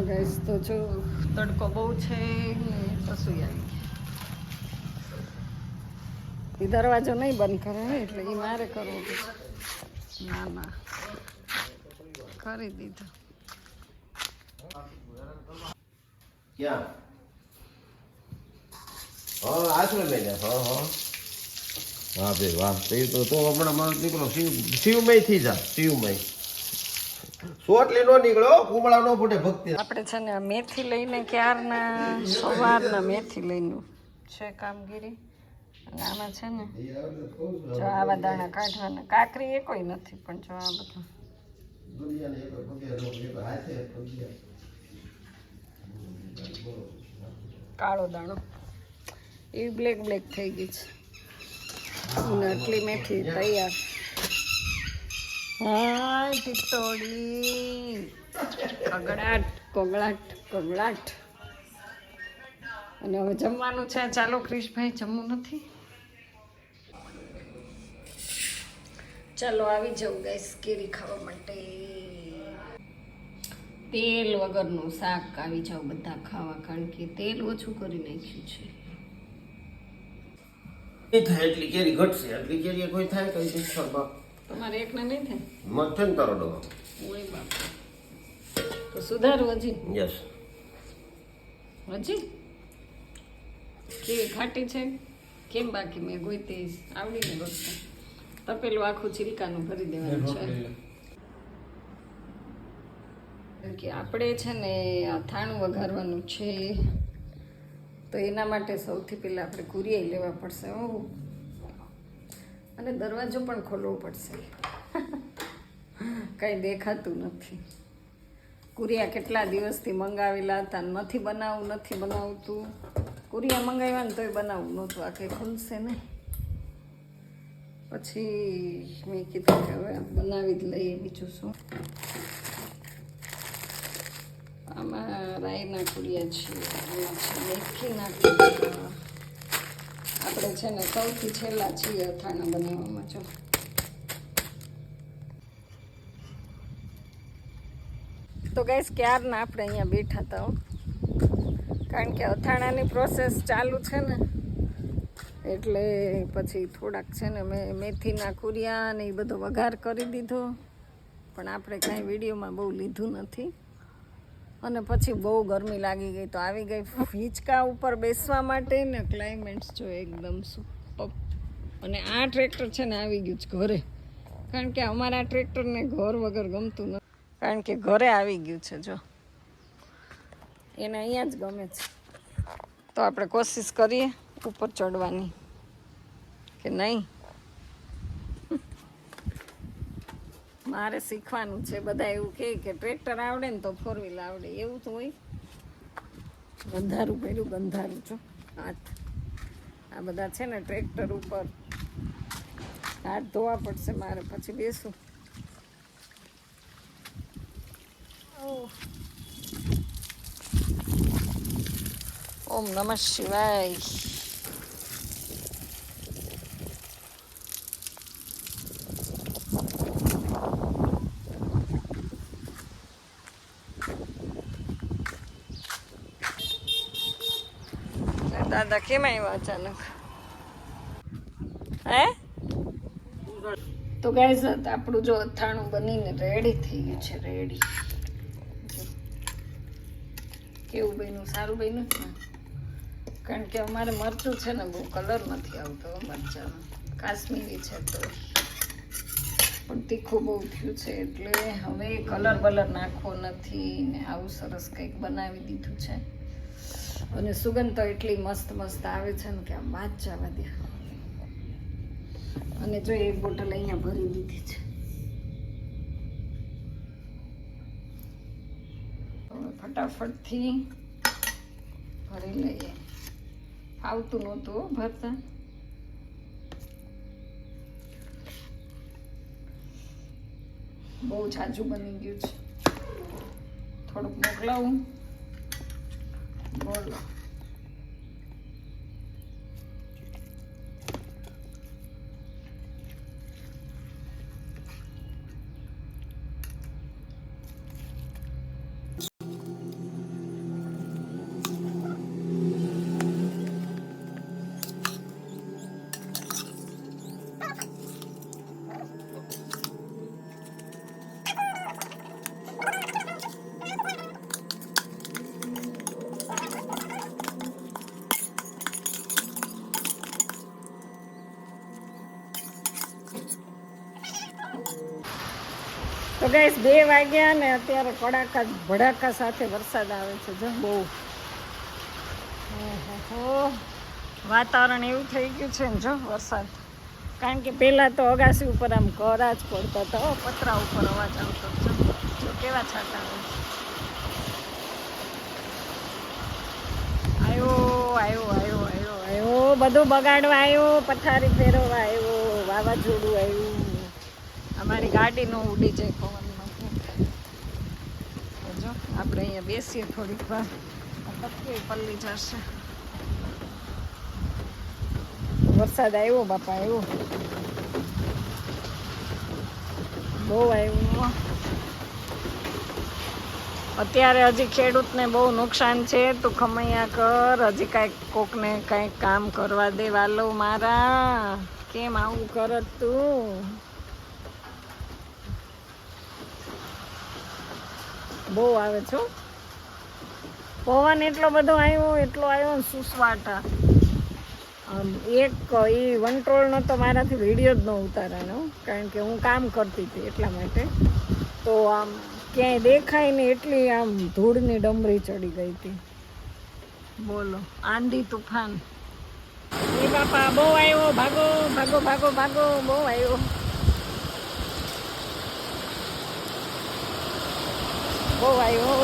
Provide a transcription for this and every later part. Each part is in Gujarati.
હાલો ગાઈસ તો જો, તડકો બહુ છે કશું યાર એ દરવાજો નહીં બંધ કરે એટલે એ મારે કરવો ના ના. કરી દીધો. ક્યાં? હા આશરે બેને હા હા. વાહ, ભાઈ, વાહ. તો તો હમણાં મારો દીકરો શિવ, શિવમય થઈ જા, શિવમય. સોટલી નો નીકળો કુમળા નો ફૂટે ભક્તિ. આપણે છે ને મેથી લઈને ક્યારના? સવારના મેથી લઈને છે કામગીરી. અને આમાં છે ને જો આવા દાણા કાઢવાના. કાકરી એ કોઈ નથી પણ જો આ બધું. કાળો દાણો. એ બ્લેક બ્લેક થઈ ગઈ છે. આટલી મેથી તૈયાર. હા ટીટોડી કગડાટ કગડાટ કગડાટ. અને હવે જમવાનું છે. ચાલો ક્રિશભાઈ જમવું નથી? ચાલો આવી જાઉં ગાઈસ કેરી ખાવા માટે. તેલ વગરનું શાક આવી જાવ બધા ખાવા કારણ કે તેલ ઓછું કરી નાખ્યું છે. થાય એટલી કેરી ઘટશે. એટલી કેરી કોઈ થાય કઈ બાપ તમારે એકને નહીં થાય? મથે ને તારો ડો ઓય બાપ તો સુધારો હજી. યસ. હજી? કેવી ખાટી છે? કેમ બાકી મેં ગોઈતી આવડીને ગોતતા તપેલું આખું છિલકાનું ભરી દેવાનું છે. કારણ કે આપણે છે ને આ થાણું વઘારવાનું છે. તો એના માટે સૌથી પહેલાં આપણે કુરિયાઈ લેવા પડશે ઓ અને દરવાજો પણ ખોલવો પડશે. કંઈ દેખાતું નથી. કુરિયા કેટલા દિવસથી મંગાવેલા હતા નથી બનાવવું નથી બનાવતું. કુરિયા મંગાવ્યા ને તોય બનાવવું નહોતું. આ કંઈ ખુલશે નહીં. પછી મેં કીધું કે હવે બનાવી જ લઈએ બીજું શું. આમાં રાઈના કુરિયા છે, આમાં છે મેથીના કુરિયા. આપણે છે ને સૌથી છેલ્લા છીએ અથાણા બનાવવામાં, જો. તો ગઈશ ક્યારના આપણે અહીંયા બેઠા હતા. કારણ કે અથાણાની પ્રોસેસ ચાલુ છે ને, એટલે પછી થોડાક છે ને મેં મેથીના કુરિયા ને એ બધો વઘાર કરી દીધો. પણ આપણે કાંઈ વિડીયોમાં બહુ લીધું નથી. અને પછી બહુ ગરમી લાગી ગઈ તો આવી ગઈ હિંચકા ઉપર બેસવા માટે ને ક્લાઇમેટ્સ જો એકદમ સુપર અને આ ટ્રેક્ટર છે ને આવી ગયું છે ઘરે. કારણ કે અમારા ટ્રેક્ટરને ઘર વગર ગમતું નથી કારણ કે ઘરે આવી ગયું છે, જો. એને અહીંયા જ ગમે છે. તો આપણે કોશિશ કરીએ ઉપર ચડવાની. કે નહીં? મારે શીખવાનું છે, બધા એવું કહે કે ટ્રેક્ટર આવડે ને તો ફોર વ્હીલ આવડે, એવું તો હોય. ગંધારું પહેલું ગંધારું છું હાથ. આ બધા છે ને ટ્રેક્ટર ઉપર. હાથ ધોવા પડશે મારે, પછી બેસું. ઓમ નમઃ શિવાય. દાદા કેમ આવ્યા અચાનક હે તો ગાઈઝ આપણું જો અથાણું બનીને રેડી થઈ ગયું છે રેડી કેવું બન્યું? સારું બન્યું ને? કારણ કે અમારે મરચું છે ને, બહુ કલર નથી આવતો મરચાંનો. કાશ્મીરી છે તો. પણ તીખું બહુ થયું છે, એટલે હવે કલર બલર નાખવો નથી ને આવું સરસ કંઈક બનાવી દીધું છે. અને સુગંધ તો એટલી મસ્ત મસ્ત આવે છે ને કે આમ વાત જવા દે. અને જો એક બોટલ અહીંયા ભરી દીધી છે. ફટાફટથી ભરી લઈએ. આવતું નહોતું ભરતા. બહુ જાજુ બની ગયું છે. થોડુંક મોકલાવું. બોલો ગઈશ બે વાગ્યા ને અત્યારે કડાકા ભડાકા સાથે વરસાદ આવે છે જો. બહુ. વાતાવરણ એવું થઈ ગયું છે ને જો વરસાદ. કારણ કે પહેલાં તો અગાસી ઉપર આમ કરા જ પડતા હતા પતરા ઉપર અવાજ આવતો. જો. જો કેવા છાંટા આવે આવ્યો આવ્યો આવ્યો આવ્યો આવ્યો બધું બગાડવા આવ્યો પથારી ફેરવવા આવ્યો વાવાઝોડું આવ્યું અમારી ગાડી નો ઉડી જાય આપણે અહીંયા બેસીએ થોડીક વાર. પલ્લી જશે. વરસાદ આવ્યો બાપા, આવ્યો. બહુ આવ્યો અત્યારે હજી ખેડૂતને બહુ નુકસાન છે, તું ખમૈયા કર, હજી કાંઈક કોકને કાંઈક કામ કરવા દે વાલો મારા. કેમ આવું કરત તું? બહુ આવે છો પવન એટલો બધો આવ્યો, એટલો આવ્યો ને સુસવાટા. આમ એક એ વંટ્રોલનો તો મારાથી વીડિયો જ ન ઉતારાનો, કારણ કે હું કામ કરતી હતી એટલા માટે. તો આમ ક્યાંય દેખાય ને એટલી આમ ધૂળની ડમરી ચડી ગઈ હતી. બોલો, આંધી તુફાન. એ બાપા બહુ આવ્યો, ભાગો ભાગો ભાગો ભાગો, બહુ આવ્યો. બહુ આવ્યો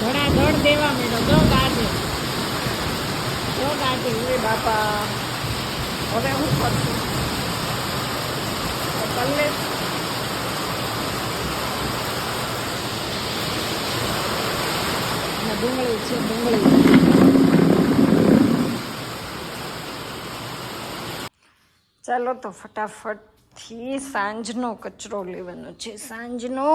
ઘણા ધડ દેવા મેળો જો ગાજે જો ગાજે એ બાપા હવે. હું કરશું તો કલ્લે ડુંગળી છે ડુંગળી ચાલો તો ફટાફટથી સાંજનો કચરો લેવાનો છે. સાંજનો.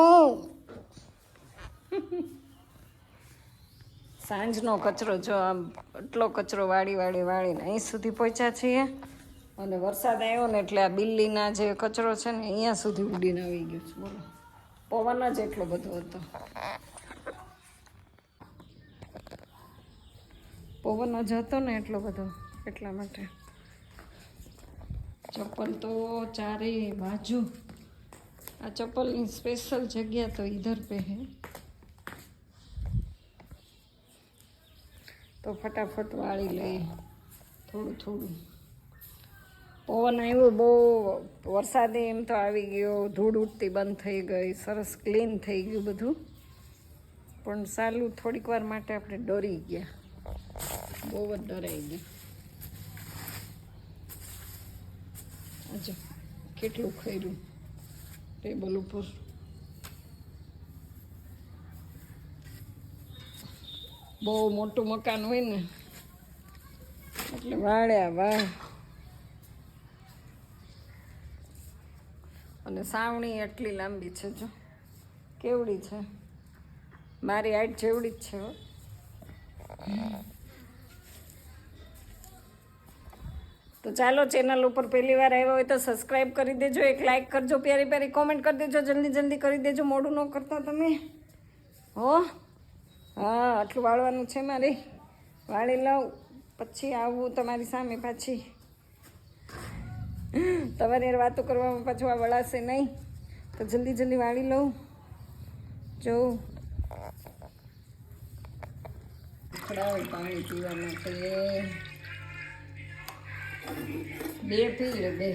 સાંજનો કચરો જો આમ એટલો કચરો વાળી વાળી વાળીને અહીં સુધી પહોંચ્યા છીએ. અને વરસાદ આવ્યો ને એટલે આ બિલ્લીના જે કચરો છે ને અહીંયા સુધી ઉડીને આવી ગયો છે. બોલો. પવન જ એટલો બધો હતો. પવન જ હતો ને એટલો બધો, એટલા માટે. ચપ્પલ તો ચારે બાજુ. આ ચપ્પલની સ્પેશિયલ જગ્યા તો ઈધર પે હે. તો ફટાફટ વાળી લઈએ થોડું થોડું. પવન આવ્યો બહુ, વરસાદે એમ તો આવી ગયો, ધૂળ ઉડતી બંધ થઈ ગઈ, સરસ ક્લીન થઈ ગયું બધું. પણ સાલું થોડીક વાર માટે આપણે ડરી ગયા. બહુ જ ડરાઈ ગયા. આજે કેટલું ખર્યું ટેબલ ઉપર. બહુ મોટું મકાન હોય ને, એટલે વાળ્યા વાળ અને સાવણી એટલી લાંબી છે જો. કેવડી છે? મારી હાઈટ જેવડી જ છે તો ચાલો ચેનલ ઉપર પહેલી વાર આવ્યા હોય તો સબસ્ક્રાઈબ કરી દેજો, એક લાઈક કરજો, પ્યારી પ્યારી કોમેન્ટ કરી દેજો, જલ્દી જલ્દી કરી દેજો, મોડું ન કરતા તમે. હો? હા, આટલું વાળવાનું છે મારે. વાળી લઉં, પછી આવવું તમારી સામે પાછી. તમારી વાતો કરવામાં પાછું આ વળાશે નહીં. તો જલ્દી જલ્દી વાળી લઉં. જોઉં પાણી પીવા માટે. બે પી બે.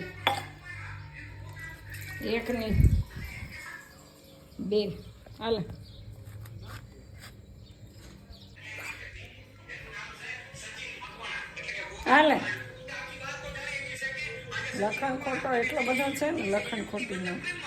એક નહીં બે. હાલે. હાલે. લખણ ખોટો એટલો બધો છે ને, લખણ ખોટી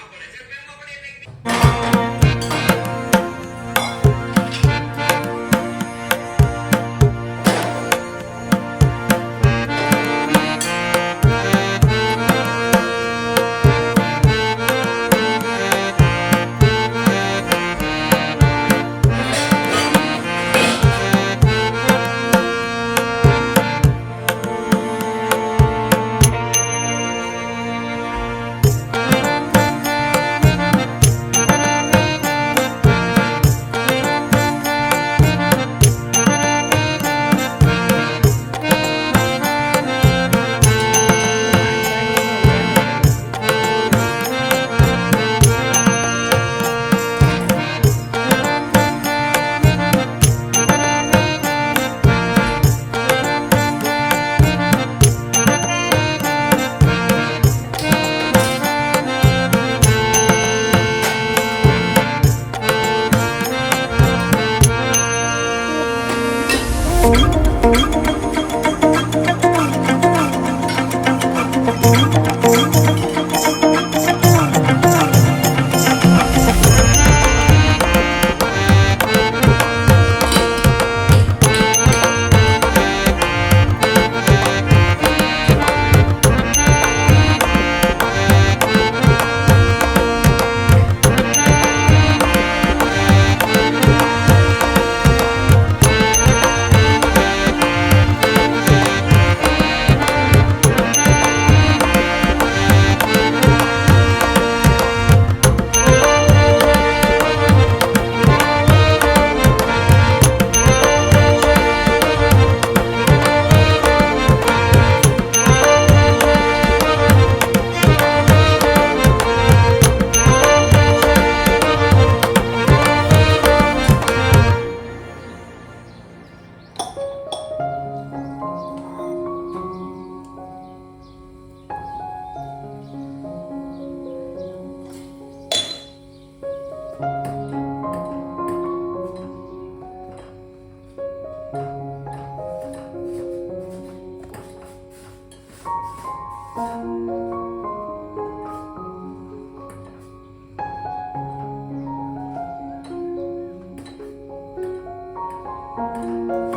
નો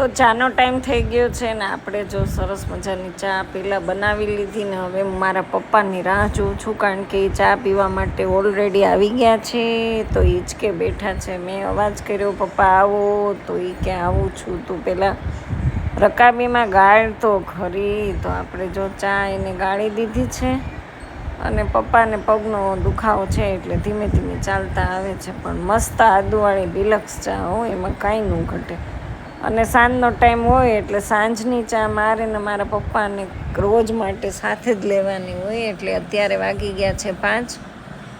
તો ચાનો ટાઈમ થઈ ગયો છે ને આપણે જો સરસ મજાની ચા પહેલાં બનાવી લીધી ને હવે હું મારા પપ્પાની રાહ જોઉં છું કારણ કે એ ચા પીવા માટે ઓલરેડી આવી ગયા છે. તો એ જ કે બેઠા છે. મેં અવાજ કર્યો, પપ્પા, આવો. તો એ કે, આવું છું. તું પહેલાં રકાબીમાં ગાળ તો ખરી તો આપણે જો ચા એને ગાળી દીધી છે અને પપ્પાને પગનો દુખાવો છે એટલે ધીમે ધીમે ચાલતા આવે છે. પણ મસ્ત આદુવાળી બિલક્સ ચા હો, એમાં કાંઈ ન ઘટે. અને સાંજનો ટાઈમ હોય એટલે સાંજની ચા મારે ને મારા પપ્પાને રોજ માટે સાથે જ લેવાની હોય એટલે અત્યારે વાગી ગયા છે પાંચ.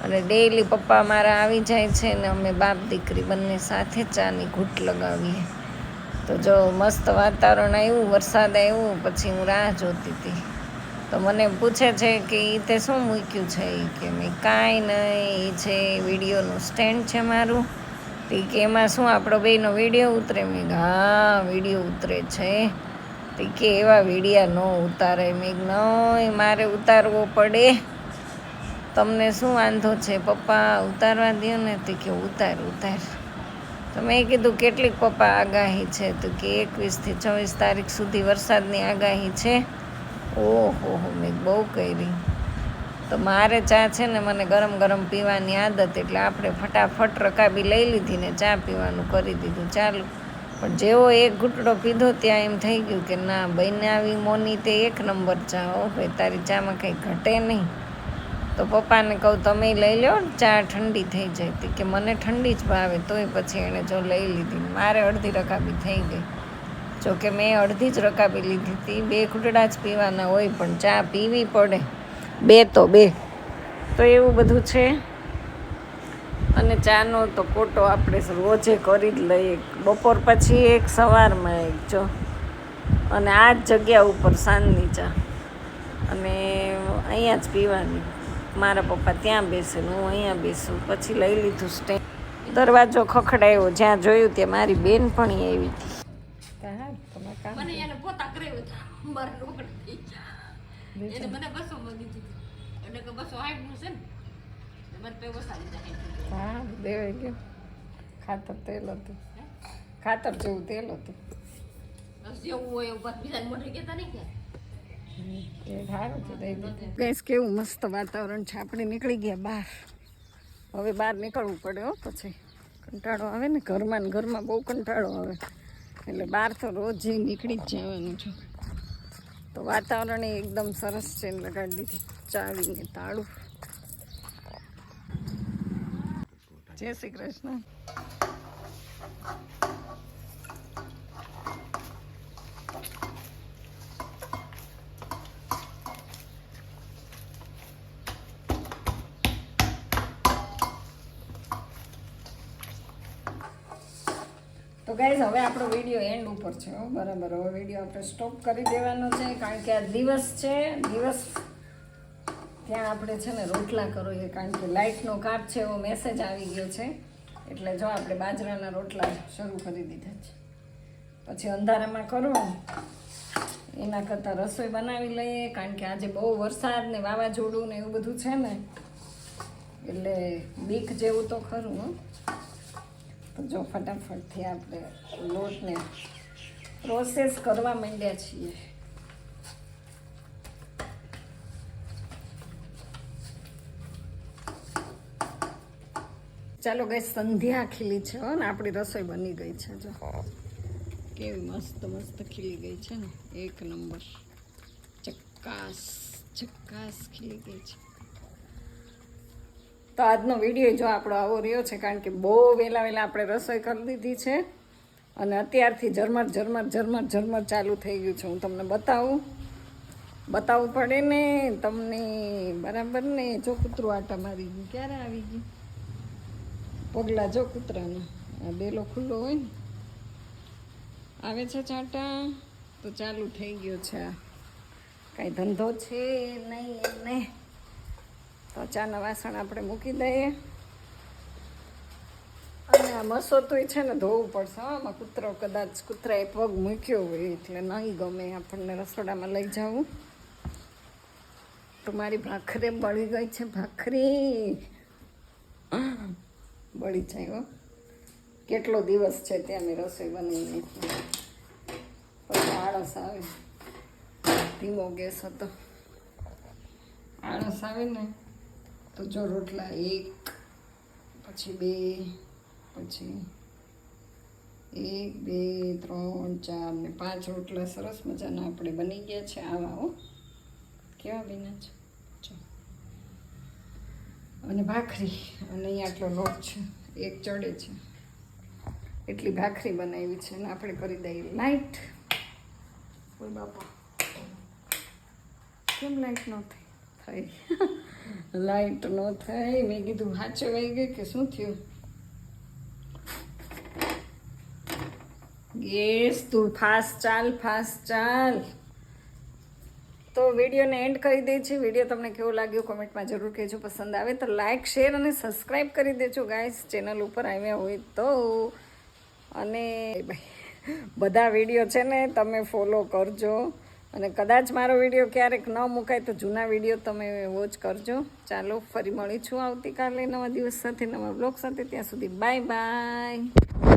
અને ડેઈલી પપ્પા મારા આવી જાય છે ને અમે બાપ દીકરી બંને સાથે ચાની ઘૂંટ લગાવીએ. તો જો મસ્ત વાતાવરણ આવ્યું, વરસાદ આવ્યો, પછી હું રાહ જોતી હતી. તો મને પૂછે છે કે એ તે શું મૂક્યું છે? કે મેં કાંઈ નહીં એ છે, વિડીયોનું સ્ટેન્ડ છે મારું. તો કે એમાં શું આપણો બેનો વીડિયો ઉતરે? મેં હા, વીડિયો ઉતરે છે. તો કે એવા વિડીયા ન ઉતારે. મેં નહીં મારે ઉતારવો પડે. તમને શું વાંધો છે? પપ્પા, ઉતારવા દો ને. તે કે, ઉતાર ઉતાર. તો મેં કીધું, કેટલીક પપ્પા આગાહી છે? તો કે એકવીસથી છવ્વીસ તારીખ સુધી વરસાદની આગાહી છે. ઓહો, મેં બહુ કરી. તો મારે ચા છે ને મને ગરમ ગરમ પીવાની આદત એટલે આપણે ફટાફટ રકાબી લઈ લીધી ને ચા પીવાનું કરી દીધું ચાલુ. પણ જેવો એક ઘૂંટડો પીધો ત્યાં એમ થઈ ગયું કે ના બનાવી મોની તે એક નંબર ચા હો ભાઈ તારી ચામાં કંઈ ઘટે નહીં. તો પપ્પાને કહું, તમે લઈ લો ચા, ઠંડી થઈ જાય. તી કે, મને ઠંડી જ ભાવે, તોય પછી એણે જો લઈ લીધી મારે અડધી રકાબી થઈ ગઈ. જો કે મેં અડધી જ રકાબી લીધી હતી, બે ઘૂંટડા જ પીવાના હોય પણ ચા પીવી પડે. બે તો બે. તો એવું બધું છે? અને ચાનો તો કોટો આપણે રોજે કરી જ લઈએ. બપોર પછી એક સવારમાં એક જો. અને આ જ જગ્યા ઉપર સાંજની ચા. અને અહીંયા જ પીવાની. મારા પપ્પા ત્યાં બેસે હું અહીંયા બેસું. પછી લઈ લીધું સ્ટેન્ડ. દરવાજો ખખડાયો. જ્યાં જોયું ત્યાં મારી બેનપણી આવી હતી. મને એને પોતા હતો મને બસો દીધી. હતી એટલે કે બસો સાઠનું છે ને મને પે વસાવી જાય હા દેવાઈ ગયું ખાતર તેલ હતું ખાતર જેવું તેલ હતું જેવું હોય એવું કહેતા નહીં કે કેવું મસ્ત વાતાવરણ છે આપણે નીકળી ગયા બહાર હવે બહાર નીકળવું પડે હો પછી કંટાળો આવે ને ઘરમાં ને ઘરમાં બહુ કંટાળો આવે એટલે બહાર તો રોજ નીકળી જ જવાનું છે તો વાતાવરણ એકદમ સરસ છે લગાડી દીધી. ચાવીને તાળું. જય શ્રી કૃષ્ણ. ગાઈઝ હવે આપણો વીડિયો એન્ડ ઉપર છે બરાબર, હવે વીડિયો આપણે સ્ટોપ કરી દેવાનો છે, કારણ કે આ દિવસ છે, દિવસ ત્યાં આપણે છે ને રોટલા કરો એ કારણ કે લાઇટનો કાપ છે, એવો મેસેજ આવી ગયો છે. એટલે જો આપણે બાજરાના રોટલા શરૂ કરી દીધા છે. પછી અંધારામાં કરો એના કરતાં રસોઈ બનાવી લઈએ, કારણ કે આજે બહુ વરસાદ ને વાવાઝોડું ને એવું બધું છે ને. એટલે બીક જેવું તો ખરું જો ફટાફટથી આપણે લોટને પ્રોસેસ કરવા માંડ્યા છીએ. ચાલો ગઈ સંધ્યા ખીલી છે હો ને આપણી રસોઈ બની ગઈ છે જો. કેવી મસ્ત મસ્ત ખીલી ગઈ છે ને એક નંબર. ચક્કાસ ચક્કાસ ખીલી ગઈ છે. તો આજનો વીડિયો જો આપણો આવો રહ્યો છે, કારણ કે બહુ વહેલા વહેલા આપણે રસોઈ કરી દીધી છે. અને અત્યારથી ઝરમર ઝરમર ઝરમર ઝરમર ચાલુ થઈ ગયું છે. હું તમને બતાવું. બતાવવું પડે ને, તમને બરાબર ને? જો કૂતરું આટા મારી ગયું. ક્યારે આવી ગયું? પગલા જો કૂતરાના. આ બેલો ખુલ્લો હોય ને? આવે છે ચાટા? તો ચાલુ થઈ ગયો છે આ. કાંઈ ધંધો છે નહીં એમને તો ચાના વાસણ આપણે મૂકી દઈએ. અને આ મસો તો છે ને ધોવું પડશે આમાં કૂતરો કદાચ કૂતરાએ પગ મૂક્યો હોય એટલે નહીં ગમે, આપણને રસોડામાં લઈ જવું. તો મારી ભાખરી બળી ગઈ છે, ભાખરી. બળી જાય, હો. કેટલો દિવસ છે ત્યાં મેં રસોઈ બનાવીને પછી આળસ આવે. ધીમો ગેસ હતો. આળસ આવે ને તો જો રોટલા એક, પછી બે, પછી એક, બે, ત્રણ, ચાર ને પાંચ રોટલા સરસ મજાના આપણે બની ગયા છે આવા, હો. કેવા બન્યા છે? અને ભાખરી, અને અહીંયા આટલો લોટ છે, એક ચડે છે. એટલી ભાખરી બનાવી છે અને આપણે કરી દઈએ લાઈટ કોઈ બાપા. કેમ લાઈટ ન થઈ? થઈ લાઈટ ન થાય. મેં કીધું, હાચે વહી ગઈ કે શું થયું? ગેસ તું ફાસ્ટ ચાલ ફાસ્ટ ચાલ. તો વિડીયોને એન્ડ કરી દે છે. વીડિયો તમને કેવો લાગ્યો કોમેન્ટમાં જરૂર કહેજો. પસંદ આવે તો લાઇક શેર અને સબસ્ક્રાઈબ કરી દેજો ગાઈસ ચેનલ ઉપર આવ્યા હોય તો. અને બધા વીડિયો છે ને, તમે ફોલો કરજો. અને કદાચ મારો વીડિયો ક્યારેક ન મુકાય તો જૂના વીડિયો તમે વોચ કરજો. ચાલો, ફરી મળીશું આવતીકાલે નવા દિવસ સાથે, નવા બ્લોગ સાથે. ત્યાં સુધી બાય બાય